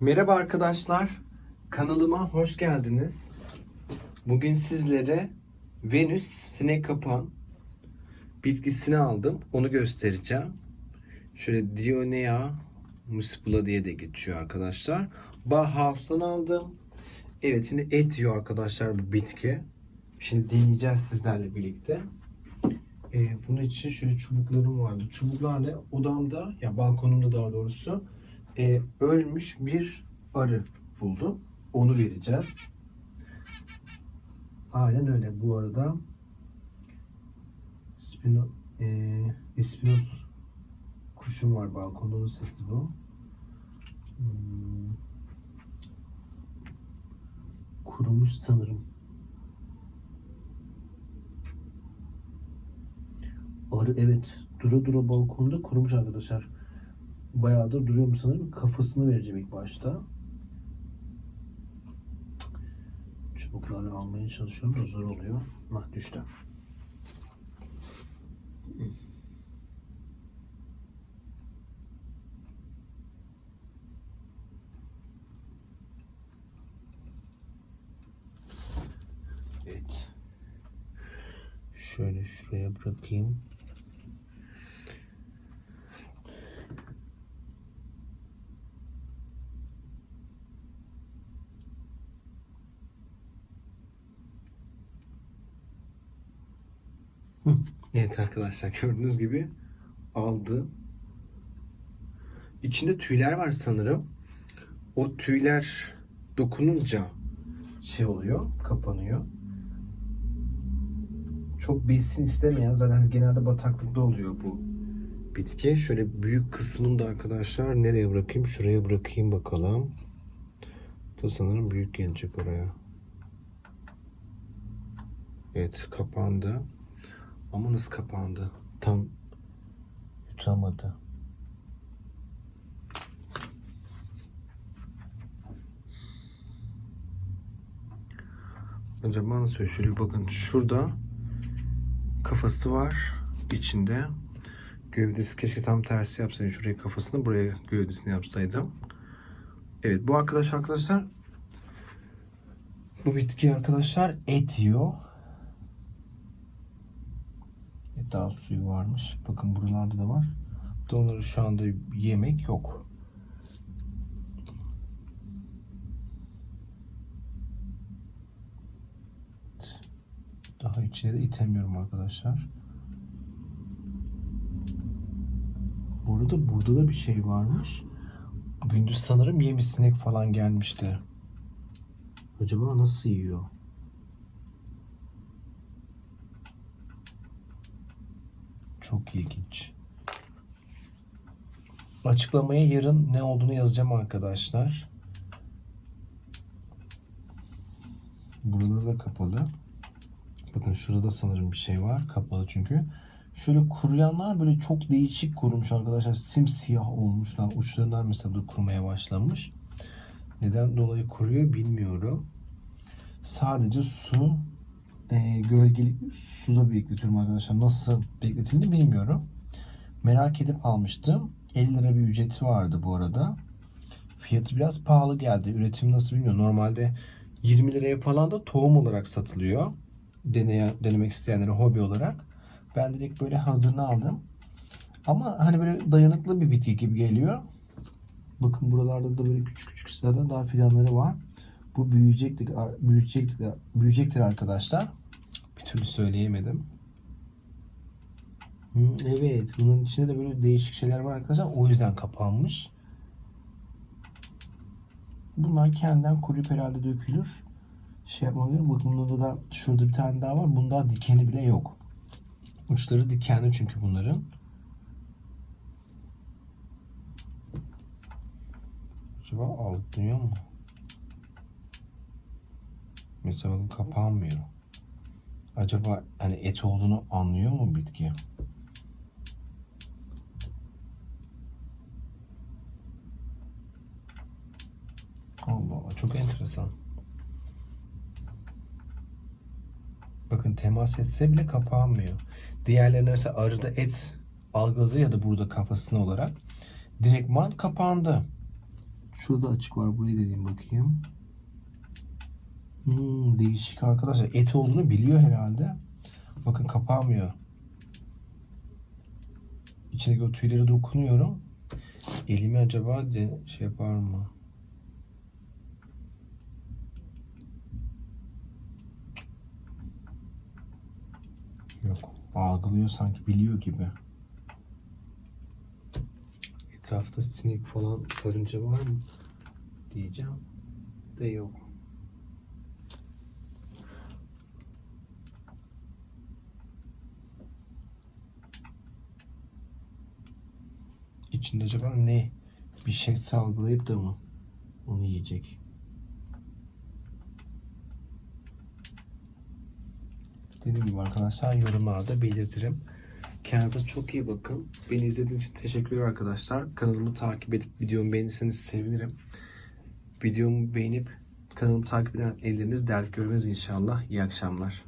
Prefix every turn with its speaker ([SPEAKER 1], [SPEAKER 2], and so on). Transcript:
[SPEAKER 1] Merhaba arkadaşlar. Kanalıma hoş geldiniz. Bugün sizlere Venüs sinek kapan bitkisini aldım. Onu göstereceğim. Şöyle Dionea muscipula diye de geçiyor arkadaşlar. Bauhaus'tan aldım. Evet şimdi et yiyor arkadaşlar bu bitki. Şimdi deneyeceğiz sizlerle birlikte. Ee, bunun için şöyle çubuklarım vardı. Çubuklarla odamda ya balkonumda daha doğrusu e, ölmüş bir arı buldum. Onu vereceğiz. Aynen öyle. Bu arada Spino, e, İspinoz kuşum var balkonda. Onun sesi bu. Hmm. Kurumuş sanırım. Arı evet. Dura dura balkonda kurumuş arkadaşlar bayağıdır duruyor mu sanırım. Kafasını vereceğim ilk başta. Çubukları almaya çalışıyorum da zor oluyor. Nah düştü. Evet. Şöyle şuraya bırakayım. Evet arkadaşlar gördüğünüz gibi aldı. İçinde tüyler var sanırım. O tüyler dokununca şey oluyor, kapanıyor. Çok besin istemeyen zaten genelde bataklıkta oluyor bu bitki. Şöyle büyük kısmını da arkadaşlar nereye bırakayım? Şuraya bırakayım bakalım. Da sanırım büyük gelecek oraya. Evet kapandı. Ama kapandı? Tam yutamadı. Acaba nasıl şöyle bakın şurada kafası var içinde gövdesi keşke tam tersi yapsaydım şuraya kafasını buraya gövdesini yapsaydım. Evet bu arkadaş arkadaşlar bu bitki arkadaşlar et yiyor. Daha suyu varmış. Bakın buralarda da var. Onları şu anda yemek yok. Daha içine de itemiyorum arkadaşlar. Burada burada da bir şey varmış. Gündüz sanırım yemiş sinek falan gelmişti. Acaba nasıl yiyor? Çok ilginç. Açıklamaya yarın ne olduğunu yazacağım arkadaşlar. Buraları da kapalı. Bakın şurada sanırım bir şey var. Kapalı çünkü. Şöyle kuruyanlar böyle çok değişik kurumuş arkadaşlar. Simsiyah olmuşlar. Uçlarından mesela da kurumaya başlamış. Neden dolayı kuruyor bilmiyorum. Sadece su gölgelik suda bekletiyorum arkadaşlar. Nasıl bekletildiğini bilmiyorum. Merak edip almıştım. 50 lira bir ücreti vardı bu arada. Fiyatı biraz pahalı geldi. Üretim nasıl bilmiyorum. Normalde 20 liraya falan da tohum olarak satılıyor. Deneye, denemek isteyenlere hobi olarak. Ben direkt böyle hazırını aldım. Ama hani böyle dayanıklı bir bitki gibi geliyor. Bakın buralarda da böyle küçük küçük zaten daha fidanları var. Bu büyüyecektir, büyüyecektir, büyüyecektir arkadaşlar. Türlü söyleyemedim. Evet, bunun içinde de böyle değişik şeyler var arkadaşlar. O yüzden kapanmış. Bunlar kendinden kuruyup herhalde dökülür. Şey yapmam Bakın bunda da şurada bir tane daha var. Bunda dikeni bile yok. Uçları dikenli çünkü bunların. Acaba algılıyor mu? Mesela kapanmıyor. Acaba hani et olduğunu anlıyor mu bitki? Allah Allah çok enteresan. Bakın temas etse bile kapanmıyor. Diğerlerine mesela arıda et algıladı ya da burada kafasına olarak direktman kapandı. Şurada açık var. Burayı deneyeyim bakayım. Hmm, değişik arkadaşlar. Et olduğunu biliyor herhalde. Bakın kapanmıyor. İçindeki o tüylere dokunuyorum. Elimi acaba de- şey yapar mı? Yok. Algılıyor sanki biliyor gibi. Etrafta sinek falan karınca var mı? Diyeceğim. De yok. İçinde acaba ne? Bir şey salgılayıp da mı onu yiyecek? Dediğim gibi arkadaşlar yorumlarda belirtirim. Kendinize çok iyi bakın. Beni izlediğiniz için teşekkürler arkadaşlar. Kanalımı takip edip videomu beğenirseniz sevinirim. Videomu beğenip kanalımı takip eden elleriniz dert görmez inşallah. İyi akşamlar.